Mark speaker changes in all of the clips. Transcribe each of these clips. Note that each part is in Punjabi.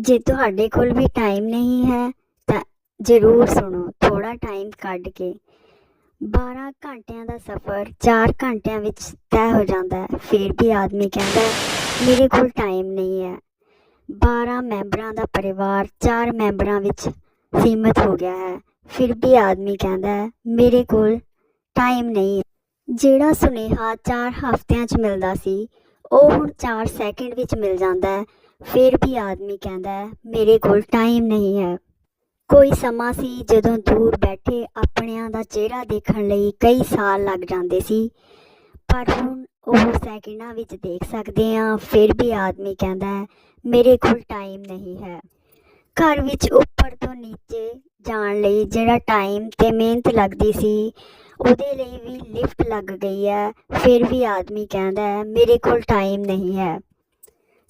Speaker 1: ਜੇ ਤੁਹਾਡੇ ਕੋਲ ਵੀ ਟਾਈਮ ਨਹੀਂ ਹੈ, ਤਾਂ ਜ਼ਰੂਰ ਸੁਣੋ ਥੋੜਾ ਟਾਈਮ ਕੱਢ ਕੇ। 12 ਘੰਟਿਆਂ ਦਾ ਸਫ਼ਰ 4 ਘੰਟਿਆਂ ਵਿੱਚ ਤੈਅ ਹੋ ਜਾਂਦਾ ਹੈ। ਫਿਰ ਵੀ ਆਦਮੀ ਕਹਿੰਦਾ ਮੇਰੇ ਕੋਲ ਟਾਈਮ ਨਹੀਂ ਹੈ। 12 ਮੈਂਬਰਾਂ ਦਾ ਪਰਿਵਾਰ 4 ਮੈਂਬਰਾਂ ਵਿੱਚ ਸੀਮਤ ਹੋ ਗਿਆ ਹੈ। ਫਿਰ ਵੀ ਆਦਮੀ ਕਹਿੰਦਾ ਮੇਰੇ ਕੋਲ ਟਾਈਮ ਨਹੀਂ ਹੈ। ਜਿਹੜਾ ਸੁਨੇਹਾ 4 ਹਫ਼ਤਿਆਂ 'ਚ ਮਿਲਦਾ ਸੀ, ਉਹ ਹੁਣ 4 ਸੈਕਿੰਡ ਵਿੱਚ ਮਿਲ ਜਾਂਦਾ ਹੈ। ਫਿਰ ਵੀ ਆਦਮੀ ਕਹਿੰਦਾ ਹੈ, ਮੇਰੇ ਕੋਲ ਟਾਈਮ ਨਹੀਂ ਹੈ। ਕੋਈ ਸਮਾਂ ਸੀ ਜਦੋਂ ਦੂਰ ਬੈਠੇ ਆਪਣਿਆਂ ਦਾ ਚਿਹਰਾ ਦੇਖਣ ਲਈ ਕਈ ਸਾਲ ਲੱਗ ਜਾਂਦੇ ਸੀ। ਪਰ ਹੁਣ ਉਹ ਸੈਕਿੰਡਾਂ ਵਿੱਚ ਦੇਖ ਸਕਦੇ ਹਾਂ, ਫਿਰ ਵੀ ਆਦਮੀ ਕਹਿੰਦਾ ਹੈ, ਮੇਰੇ ਕੋਲ ਟਾਈਮ ਨਹੀਂ ਹੈ। ਘਰ ਵਿੱਚ ਉੱਪਰ ਤੋਂ ਨੀਚੇ ਜਾਣ ਲਈ ਜਿਹੜਾ ਟਾਈਮ ਤੇ ਮਿਹਨਤ ਲੱਗਦੀ ਸੀ, ਉਹਦੇ ਲਈ ਵੀ ਲਿਫਟ ਲੱਗ ਗਈ ਹੈ। ਫਿਰ ਵੀ ਆਦਮੀ ਕਹਿੰਦਾ ਹੈ, ਮੇਰੇ ਕੋਲ ਟਾਈਮ ਨਹੀਂ ਹੈ।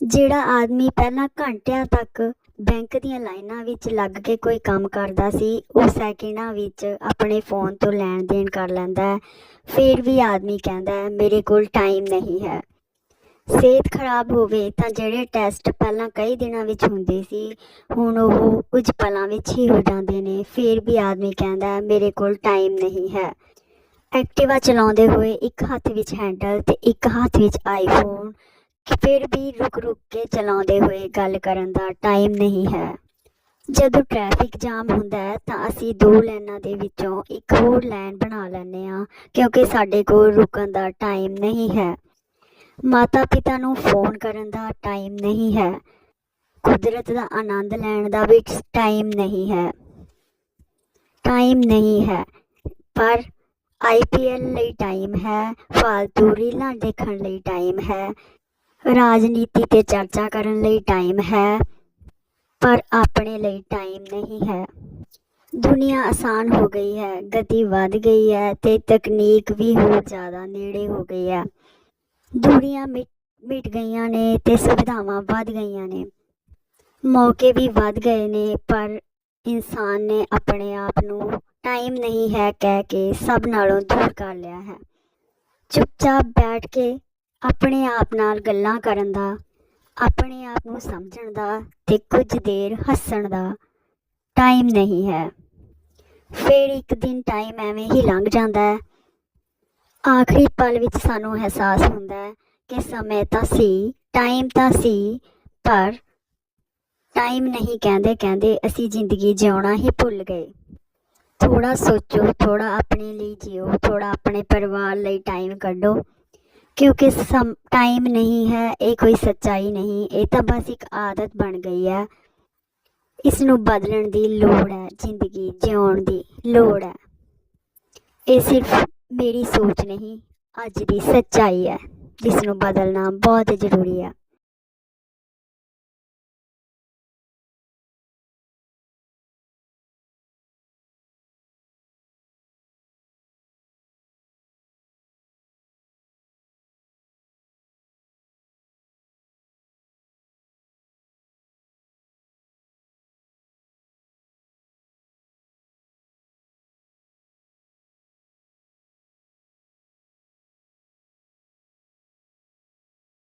Speaker 1: ਜਿਹੜਾ ਆਦਮੀ ਪਹਿਲਾਂ ਘੰਟਿਆਂ ਤੱਕ ਬੈਂਕ ਦੀਆਂ ਲਾਈਨਾਂ ਵਿੱਚ ਲੱਗ ਕੇ ਕੋਈ ਕੰਮ ਕਰਦਾ ਸੀ, ਉਹ ਸੈਕਿੰਡਾਂ ਵਿੱਚ ਆਪਣੇ ਫੋਨ ਤੋਂ ਲੈਣ ਦੇਣ ਕਰ ਲੈਂਦਾ ਹੈ। ਫਿਰ ਵੀ ਆਦਮੀ ਕਹਿੰਦਾ ਹੈ, ਮੇਰੇ ਕੋਲ ਟਾਈਮ ਨਹੀਂ ਹੈ। ਸਿਹਤ ਖਰਾਬ ਹੋਵੇ ਤਾਂ ਜਿਹੜੇ ਟੈਸਟ ਪਹਿਲਾਂ ਕਈ ਦਿਨਾਂ ਵਿੱਚ ਹੁੰਦੇ ਸੀ, ਹੁਣ ਉਹ ਕੁਝ ਪਲਾਂ ਵਿੱਚ ਹੀ ਹੋ ਜਾਂਦੇ ਨੇ। ਫਿਰ ਵੀ ਆਦਮੀ ਕਹਿੰਦਾ ਹੈ, ਮੇਰੇ ਕੋਲ ਟਾਈਮ ਨਹੀਂ ਹੈ। ਐਕਟਿਵਾ ਚਲਾਉਂਦੇ ਹੋਏ ਇੱਕ ਹੱਥ ਵਿੱਚ ਹੈਂਡਲ ਤੇ ਇੱਕ ਹੱਥ ਵਿੱਚ ਆਈਫੋਨ ਫਿਰ ਵੀ ਰੁਕ ਰੁਕ ਕੇ ਚਲਾਉਂਦੇ ਹੋਏ ਗੱਲ ਕਰਨ ਦਾ ਟਾਈਮ ਨਹੀਂ ਹੈ। ਜਦੋਂ ਟ੍ਰੈਫਿਕ ਜਾਮ ਹੁੰਦਾ ਹੈ ਤਾਂ ਅਸੀਂ ਦੋ ਲਾਈਨਾਂ ਦੇ ਵਿੱਚੋਂ ਇੱਕ ਹੋਰ ਲਾਈਨ ਬਣਾ ਲੈਂਦੇ ਹਾਂ, ਕਿਉਂਕਿ ਸਾਡੇ ਕੋਲ ਰੁਕਣ ਦਾ ਟਾਈਮ ਨਹੀਂ ਹੈ। ਮਾਤਾ ਪਿਤਾ ਨੂੰ ਫੋਨ ਕਰਨ ਦਾ ਟਾਈਮ ਨਹੀਂ ਹੈ। ਕੁਦਰਤ ਦਾ ਆਨੰਦ ਲੈਣ ਦਾ ਵੀ ਟਾਈਮ ਨਹੀਂ ਹੈ। ਟਾਈਮ ਨਹੀਂ ਹੈ, ਪਰ ਆਈਪੀਐਲ ਲਈ ਟਾਈਮ ਹੈ, ਫਾਲਤੂ ਰੀਲਾਂ ਦੇਖਣ ਲਈ ਟਾਈਮ ਹੈ। ਰਾਜਨੀਤੀ ਤੇ ਚਰਚਾ ਕਰਨ ਲਈ ਟਾਈਮ ਹੈ, ਪਰ ਆਪਣੇ ਲਈ ਟਾਈਮ ਨਹੀਂ ਹੈ। ਦੁਨੀਆ ਆਸਾਨ ਹੋ ਗਈ ਹੈ, ਗਤੀ ਵੱਧ ਗਈ ਹੈ ਤੇ ਤਕਨੀਕ ਵੀ ਹੋਰ ਜ਼ਿਆਦਾ ਨੇੜੇ ਹੋ ਗਈ ਹੈ। ਦੂਰੀਆਂ ਮਿਟ ਮਿਟ ਗਈਆਂ ਨੇ ਤੇ ਸੁਵਿਧਾਵਾਂ ਵੱਧ ਗਈਆਂ ਨੇ। ਮੌਕੇ ਵੀ ਵੱਧ ਗਏ ਨੇ, ਪਰ ਇਨਸਾਨ ਨੇ ਆਪਣੇ ਆਪ ਨੂੰ ਟਾਈਮ ਨਹੀਂ ਹੈ ਕਹਿ ਕੇ ਸਭ ਨਾਲੋਂ ਦੂਰ ਕਰ ਲਿਆ ਹੈ। ਚੁੱਪਚਾਪ ਬੈਠ ਕੇ ਆਪਣੇ ਆਪ ਨਾਲ ਗੱਲਾਂ ਕਰਨ ਦਾ, ਆਪਣੇ ਆਪ ਨੂੰ ਸਮਝਣ ਦਾ ਤੇ ਕੁਝ ਦੇਰ ਹੱਸਣ ਦਾ ਟਾਈਮ ਨਹੀਂ ਹੈ। ਫਿਰ ਇੱਕ ਦਿਨ ਟਾਈਮ ਐਵੇਂ ਹੀ ਲੰਘ ਜਾਂਦਾ ਹੈ। ਆਖਰੀ ਪਲ ਵਿੱਚ ਸਾਨੂੰ ਅਹਿਸਾਸ ਹੁੰਦਾ ਹੈ ਕਿ ਸਮੇਂ ਤਾਂ ਸੀ ਟਾਈਮ ਤਾਂ ਸੀ, ਪਰ ਟਾਈਮ ਨਹੀਂ ਕਹਿੰਦੇ ਕਹਿੰਦੇ ਅਸੀਂ ਜ਼ਿੰਦਗੀ ਜਿਉਣਾ ਹੀ ਭੁੱਲ ਗਏ। ਥੋੜਾ ਸੋਚੋ ਥੋੜਾ ਆਪਣੇ ਲਈ ਜਿਓ ਥੋੜਾ ਆਪਣੇ ਪਰਿਵਾਰ ਲਈ ਟਾਈਮ ਕੱਢੋ। ਕਿਉਂਕਿ ਸਮ ਟਾਈਮ ਨਹੀਂ ਹੈ ਇਹ ਕੋਈ ਸੱਚਾਈ ਨਹੀਂ ਇਹ ਤਾਂ ਬਸ ਇੱਕ ਆਦਤ ਬਣ ਗਈ ਹੈ ਇਸ ਨੂੰ ਬਦਲਣ ਦੀ ਲੋੜ ਹੈ ਜ਼ਿੰਦਗੀ ਜਿਉਣ ਦੀ ਲੋੜ ਹੈ ਇਹ ਸਿਰਫ ਮੇਰੀ ਸੋਚ ਨਹੀਂ ਅੱਜ ਦੀ ਸੱਚਾਈ ਹੈ ਜਿਸ ਨੂੰ ਬਦਲਣਾ ਬਹੁਤ ਜ਼ਰੂਰੀ ਹੈ